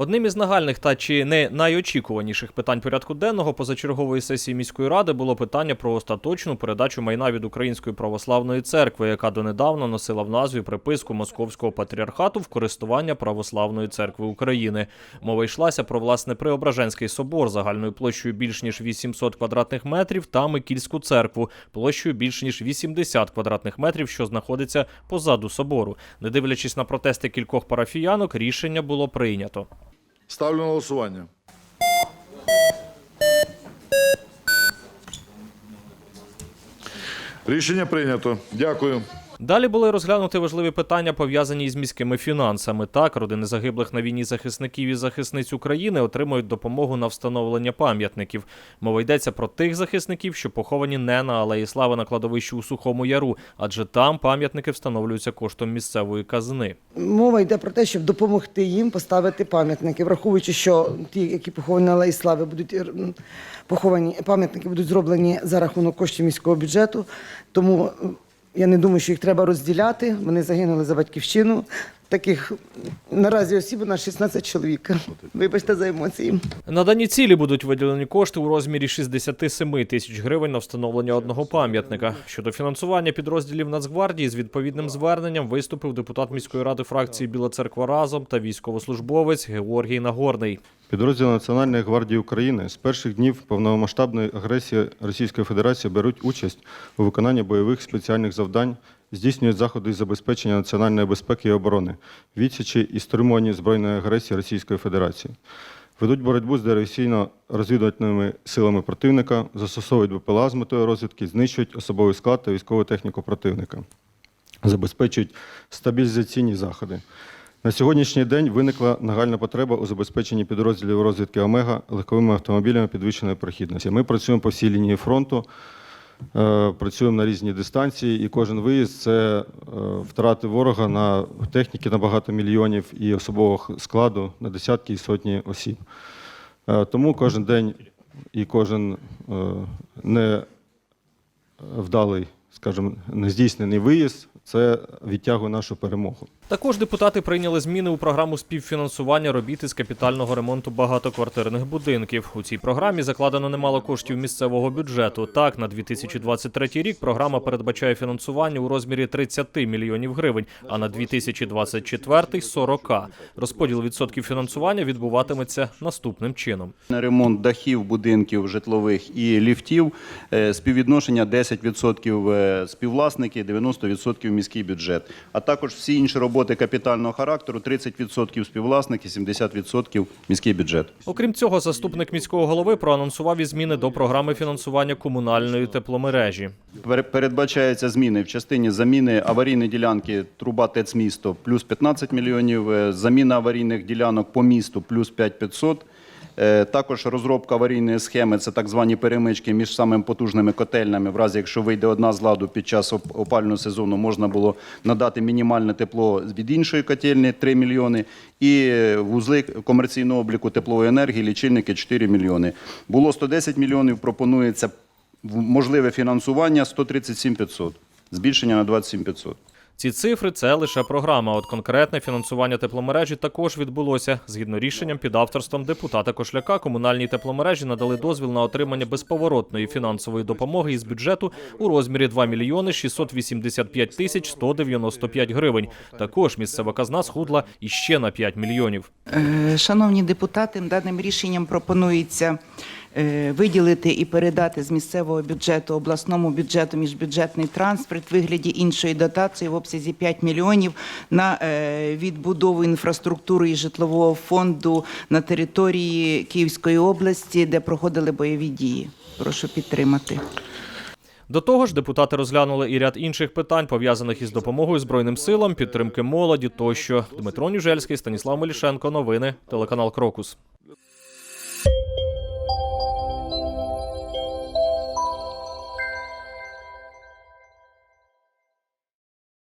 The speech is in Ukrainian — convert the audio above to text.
Одним із нагальних та чи не найочікуваніших питань порядку денного позачергової сесії міської ради було питання про остаточну передачу майна від Української православної церкви, яка донедавна носила в назві приписку Московського патріархату в користування Православної церкви України. Мова йшлася про власне Преображенський собор загальною площею більш ніж 800 квадратних метрів та Микільську церкву площею більш ніж 80 квадратних метрів, що знаходиться позаду собору. Не дивлячись на протести кількох парафіянок, рішення було прийнято. Ставлю на голосування. Рішення прийнято. Дякую. Далі були розглянуті важливі питання, пов'язані із міськими фінансами. Так, родини загиблих на війні захисників і захисниць України отримують допомогу на встановлення пам'ятників. Мова йдеться про тих захисників, що поховані не на Алеї Слави на кладовищі у Сухому Яру, адже там пам'ятники встановлюються коштом місцевої казни. Мова йде про те, щоб допомогти їм поставити пам'ятники, враховуючи, що ті, які поховані на Алеї Слави, будуть поховані, пам'ятники будуть зроблені за рахунок коштів міського бюджету. Тому я не думаю, що їх треба розділяти. Вони загинули за батьківщину. Таких наразі осіб у нас 16 чоловік. Вибачте за емоції. На дані цілі будуть виділені кошти у розмірі 67 тисяч гривень на встановлення одного пам'ятника. Щодо фінансування підрозділів Нацгвардії з відповідним зверненням виступив депутат міської ради фракції Біла Церква разом та військовослужбовець Георгій Нагорний. Підрозділи Національної гвардії України з перших днів повномасштабної агресії Російської Федерації беруть участь у виконанні бойових спеціальних завдань, здійснюють заходи із забезпечення національної безпеки і оборони, відсічі і стримуванні збройної агресії Російської Федерації. Ведуть боротьбу з диверсійно-розвідувальними силами противника, застосовують БПЛА з метою розвідки, знищують особовий склад та військову техніку противника забезпечують стабілізаційні заходи. На сьогоднішній день виникла нагальна потреба у забезпеченні підрозділів розвідки Омега легковими автомобілями підвищеної прохідності. Ми працюємо по всій лінії фронту, е, працюємо на різні дистанції, і кожен виїзд це е, втрати ворога на техніки на багато мільйонів і особового складу на десятки і сотні осіб. Е, Тому кожен день і кожен е, не вдалий, скажімо, нездійснений виїзд це відтягує нашу перемогу. Також депутати прийняли зміни у програму співфінансування робіт із капітального ремонту багатоквартирних будинків. У цій програмі закладено немало коштів місцевого бюджету. Так, на 2023 рік програма передбачає фінансування у розмірі 30 мільйонів гривень, а на 2024 – 40. Розподіл відсотків фінансування відбуватиметься наступним чином. На ремонт дахів будинків житлових і ліфтів е, співвідношення 10% е, співвласники, 90% міський бюджет. А також всі інші роботи капітального характеру 30% співвласники, 70% міський бюджет. Окрім цього, заступник міського голови проанонсував і зміни до програми фінансування комунальної тепломережі. Передбачається Передбачаються зміни в частині заміни аварійної ділянки труба ТЕЦ місто плюс 15 мільйонів, е, заміна аварійних ділянок по місту плюс 5500. Е, Також розробка аварійної схеми це так звані перемички між самими потужними котельнями. В разі, якщо вийде одна з ладу під час оп- опалювального сезону, можна було надати мінімальне тепло від іншої котельні 3 мільйони. І е, вузли комерційного обліку теплової енергії, лічильники 4 мільйони. Було 110 мільйонів, пропонується можливе фінансування 137 500. Збільшення на 27 500. Ці цифри це лише програма. От конкретне фінансування тепломережі також відбулося. Згідно рішенням під авторством депутата Кошляка, комунальні тепломережі надали дозвіл на отримання безповоротної фінансової допомоги із бюджету у розмірі 2 мільйони 685 тисяч 195 гривень. Також місцева казна схудла іще на 5 мільйонів. Е, Шановні депутати, даним рішенням пропонується виділити і передати з місцевого бюджету обласному бюджету міжбюджетний трансферт в вигляді іншої дотації в обсязі 5 мільйонів на е, відбудову інфраструктури і житлового фонду на території Київської області, де проходили бойові дії. Прошу підтримати. До того ж, депутати розглянули і ряд інших питань, пов'язаних із допомогою Збройним силам, підтримки молоді тощо. Дмитро Нюжельський, Станіслав Мелішенко. Новини, телеканал Крокус.